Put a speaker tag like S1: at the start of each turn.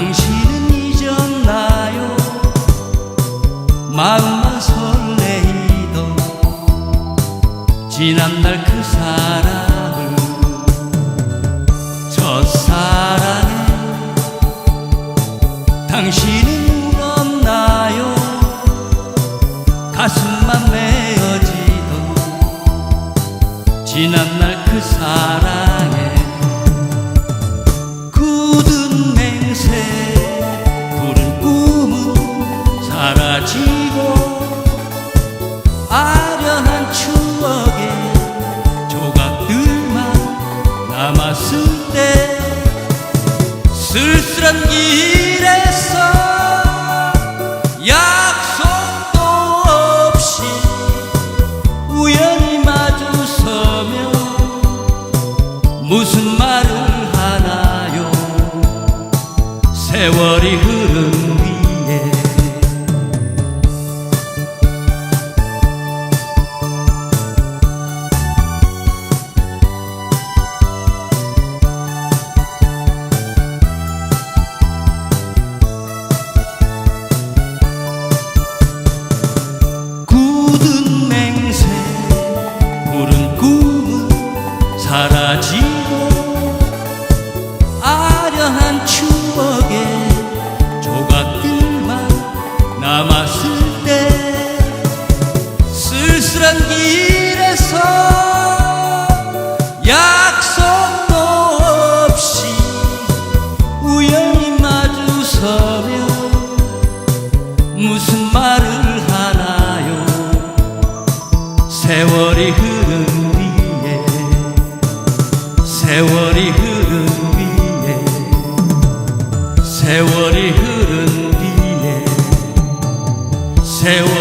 S1: 당신은 잊었나요? 마음만 설레이던 지난날 그 사랑을 첫사랑에 당신은 울었나요? 가슴만 메어지던 지난날 그 사랑에 사라지고 아련한 추억에 조각들만 남았을 때 쓸쓸한 길에서 약속도 없이 우연히 마주서며 무슨 말을 하나요? 세월이 흐 무슨 말을 하나요? 세월이 흐른 위에 세월이 흐른 위에 세월이 흐른 위에 세월